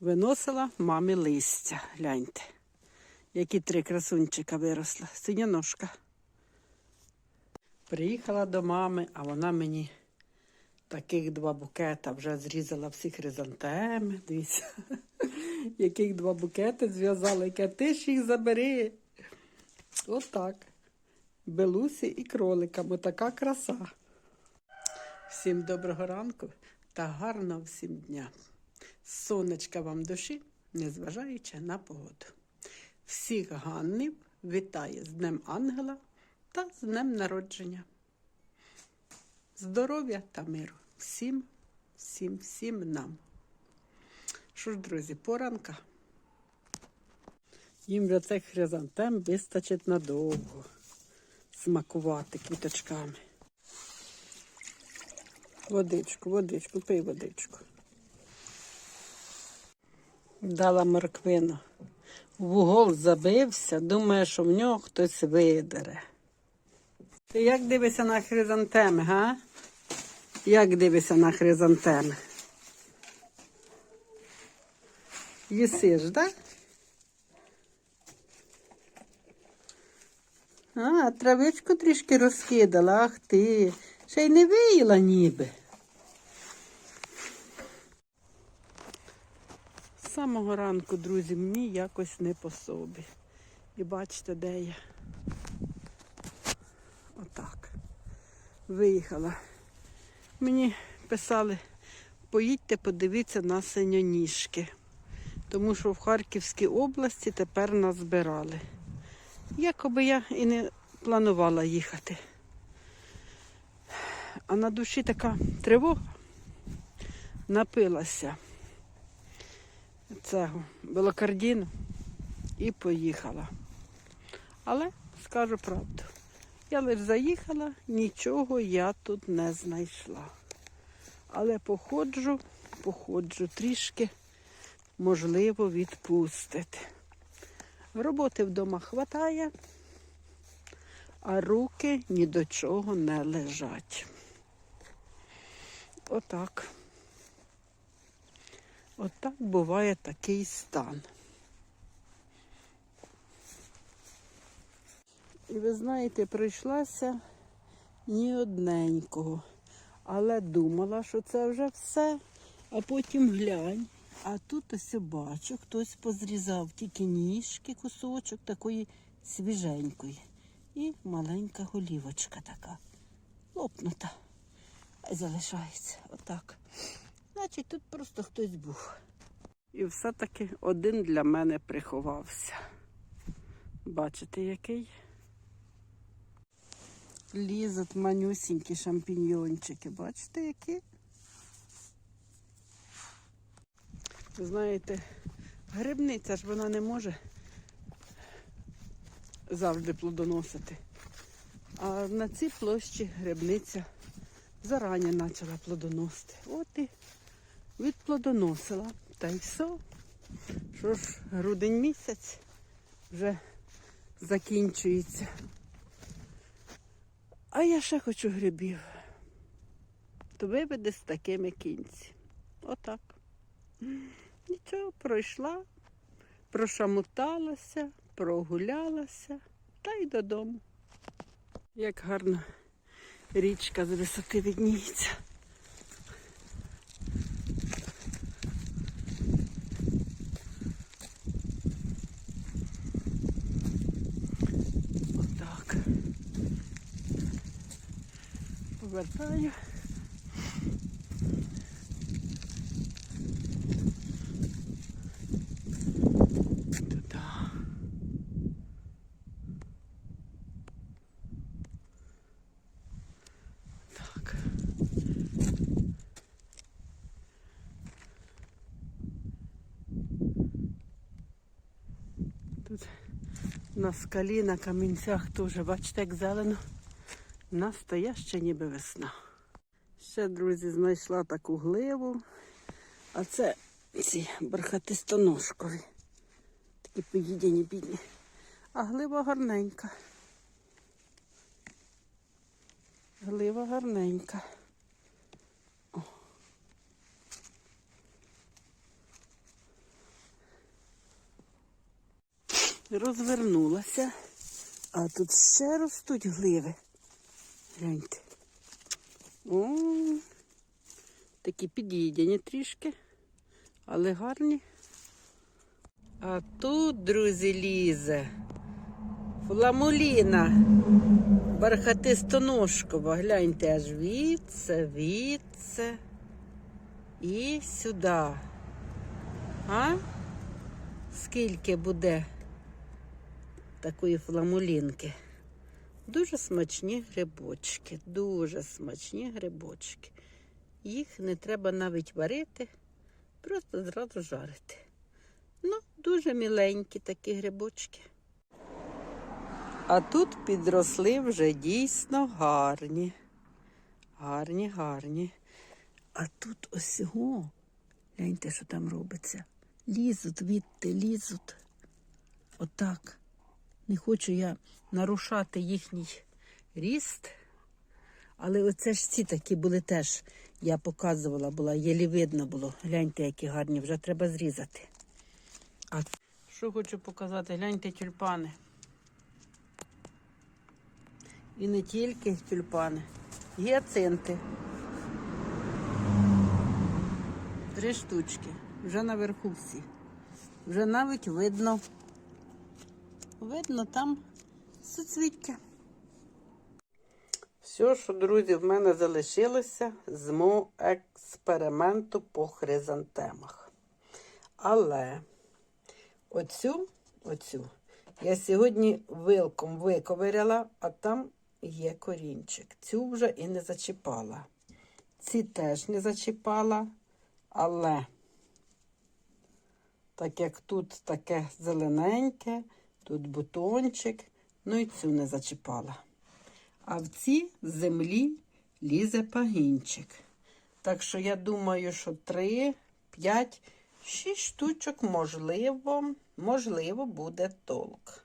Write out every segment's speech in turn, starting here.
Виносила мамі листя. Гляньте. Які три красунчика виросла. Синяножка. Приїхала до мами, а вона мені таких два букета вже зрізала всі хризантеми. Дивіться, яких два букети зв'язала, яке ти ж їх забери. Отак. Белусі і кроликам. Отака краса. Всім доброго ранку та гарного всім дня. Сонечка вам душі, незважаючи на погоду. Всіх Ганнів вітає з Днем Ангела та з Днем народження. Здоров'я та миру всім, всім, всім нам. Що ж, друзі, поранка. Їм для цих хризантем вистачить надовго смакувати квіточками. Водичку, водичку, пий водичку. Дала морквину. В угол забився, думає, що в нього хтось видере. Ти як дивишся на хризантеми, га? Як дивишся на хризантеми? Їсиш, так? А, травичку трішки розкидала, ах ти. Ще й не виїла ніби. Самого ранку, друзі, мені якось не по собі. І бачите, де я. Отак. Виїхала. Мені писали, поїдьте, подивіться на синьоніжки. Тому що в Харківській області тепер нас збирали. Якоби я і не планувала їхати. А на душі така тривога напилася цього белокардіну і поїхала. Але скажу правду, я лише заїхала, нічого я тут не знайшла. Але походжу, походжу трішки, можливо, відпустити. Роботи вдома хватає, а руки ні до чого не лежать. Отак. Отак буває такий стан. І ви знаєте, прийшлася ні одненького, але думала, що це вже все, а потім глянь. А тут ось бачу, хтось позрізав тільки ніжки, кусочок такої свіженької. І маленька голівочка така. Лопнута. Залишається. Отак. Значить, тут просто хтось був. І все-таки один для мене приховався. Бачите, який? Лізуть манюсінькі шампіньйончики. Бачите, які? Знаєте, грибниця ж вона не може завжди плодоносити. А на цій площі грибниця зарані почала плодоносити. От і відплодоносила. Та й все. Що ж, грудень місяць вже закінчується. А я ще хочу грибів. То виведе з такими кінці. Отак. Нічого, пройшла, прошамуталася, прогулялася та й додому. Як гарно річка з висоти відніється. Отак. Так. Тут на скалі, на камінцях теж, бачите, як зелено. Настояща ніби весна. Ще, друзі, знайшла таку гливу. А це ці бархатистоножкові. Такі поїдені бідні. А глива гарненька. Глива гарненька. О. розвернулася, а тут ще ростуть гливи. Гляньте. О, такі під'їдені трішки, але гарні. А тут, друзі, лізе. Фламуліна. Бархатистоножкова. Гляньте, аж відце, відце. І сюди. А? Скільки буде такої фламулінки? Дуже смачні грибочки, дуже смачні грибочки. Їх не треба навіть варити, просто зразу жарити. Ну, дуже міленькі такі грибочки. А тут підросли вже дійсно гарні. Гарні, гарні. А тут ось гляньте, що там робиться. Лізуть відти, лізуть. Отак. Не хочу я нарушати їхній ріст. Але оце ж ці такі були теж. Я показувала, була, єлі видно було. Гляньте, які гарні, вже треба зрізати. А що хочу показати? Гляньте тюльпани. І не тільки тюльпани, гіацинти. Три штучки. Вже наверху всі. Вже навіть видно. Видно там суцвіття. Все, що, друзі, в мене залишилося з мого експерименту по хризантемах. Але оцю, оцю я сьогодні вилком виковиряла, а там є корінчик. Цю вже і не зачіпала. Ці теж не зачіпала, але так як тут таке зелененьке, тут бутончик, ну і цю не зачіпала. А в ці землі лізе пагінчик. Так що я думаю, що 3, 5, 6 штучок, можливо, можливо, буде толк.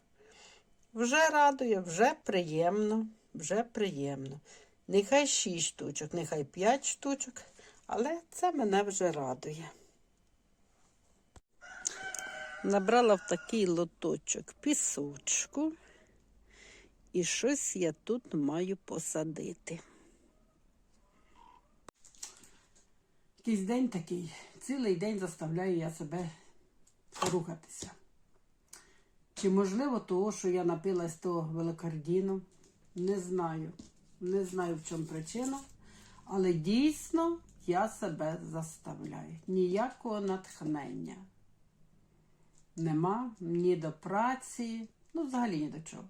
Вже радує, вже приємно, вже приємно. Нехай 6 штучок, нехай 5 штучок, але це мене вже радує. Набрала в такий лоточок пісочку. І щось я тут маю посадити. Якийсь день такий, цілий день заставляю я себе рухатися. Чи можливо того, що я напилась того велокардіну? Не знаю. Не знаю, в чому причина. Але дійсно я себе заставляю. Ніякого натхнення. Нема ні до праці, ну взагалі ні до чого.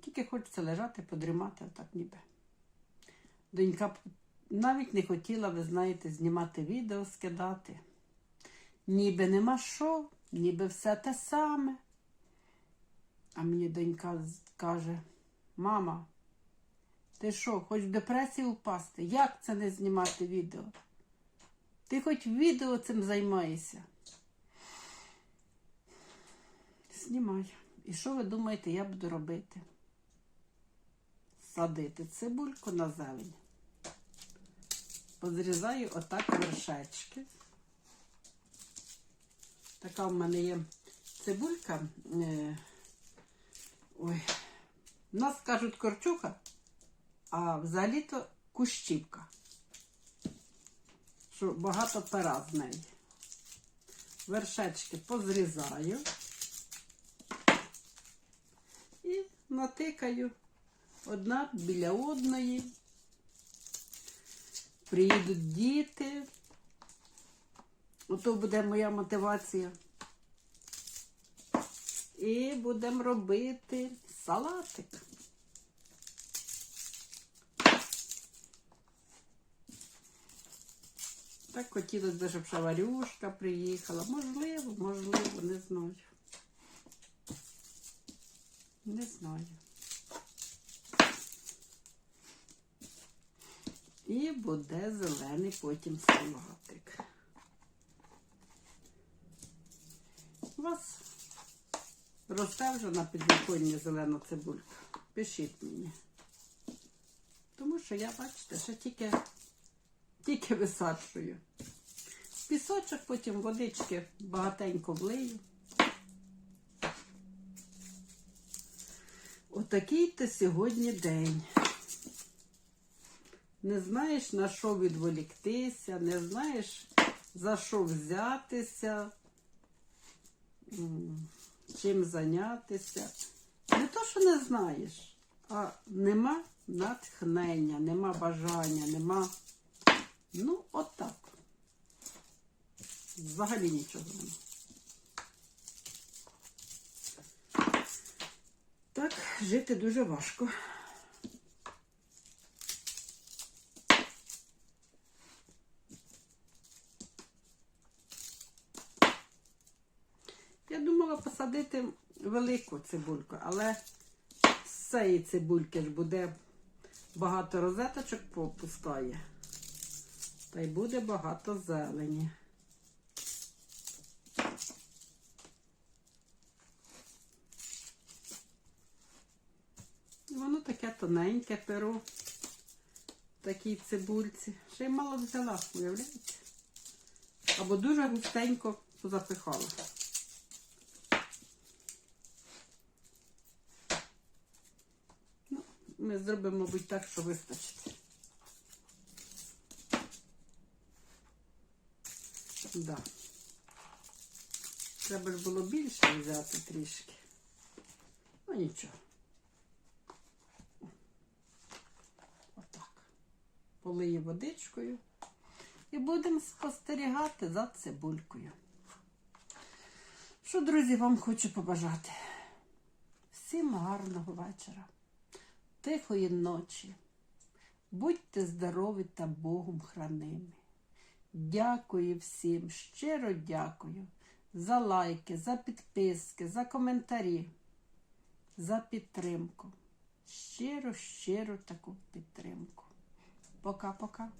Тільки хочеться лежати, подрімати, отак ніби. Донька навіть не хотіла, ви знаєте, знімати відео, скидати. Ніби нема що, ніби все те саме. А мені донька каже: мама, ти що, хоч в депресію впасти? Як це не знімати відео? Ти хоч відео цим займаєшся? Знімай. І що ви думаєте, я буду робити? Садити цибульку на зелень. Позрізаю отак вершечки. Така в мене є цибулька. Е, ой, в нас кажуть корчуха, а взагалі-то кущівка. Що багато пера з неї. Вершечки позрізаю і натикаю одна біля одної. Приїдуть діти. Ото буде моя мотивація. І будемо робити салатик. Так хотілося б, щоб шаварюшка приїхала. Можливо, можливо, не знаю. Не знаю. І буде зелений потім салатик. У вас росте вже на підвіконні зелена цибулька. Пишіть мені. Тому що я, бачите, ще тільки, тільки висаджую. Пісочок, потім водички багатенько влию. Отакий ти сьогодні день. Не знаєш, на що відволіктися, не знаєш, за що взятися, чим зайнятися. Не то, що не знаєш, а нема натхнення, нема бажання, нема. Ну, отак. Взагалі нічого нема. Так, жити дуже важко. Я думала посадити велику цибульку, але з цієї цибульки ж буде багато розеточок попускає. Та й буде багато зелені. І Воно таке тоненьке перо такій цибульці. Ще й мало взяла, уявляєте? Або дуже густенько запихала. Ну, ми зробимо, мабуть, так, що вистачить. Да. Треба ж було більше взяти трішки. Ну нічого. Отак. Полиє водичкою. І будемо спостерігати за цибулькою. Що, друзі, вам хочу побажати? Всім гарного вечора, тихої ночі. Будьте здорові та Богом хранимі. Дякую всім, щиро дякую за лайки, за підписки, за коментарі, за підтримку. Щиро, щиро таку підтримку. Пока-пока.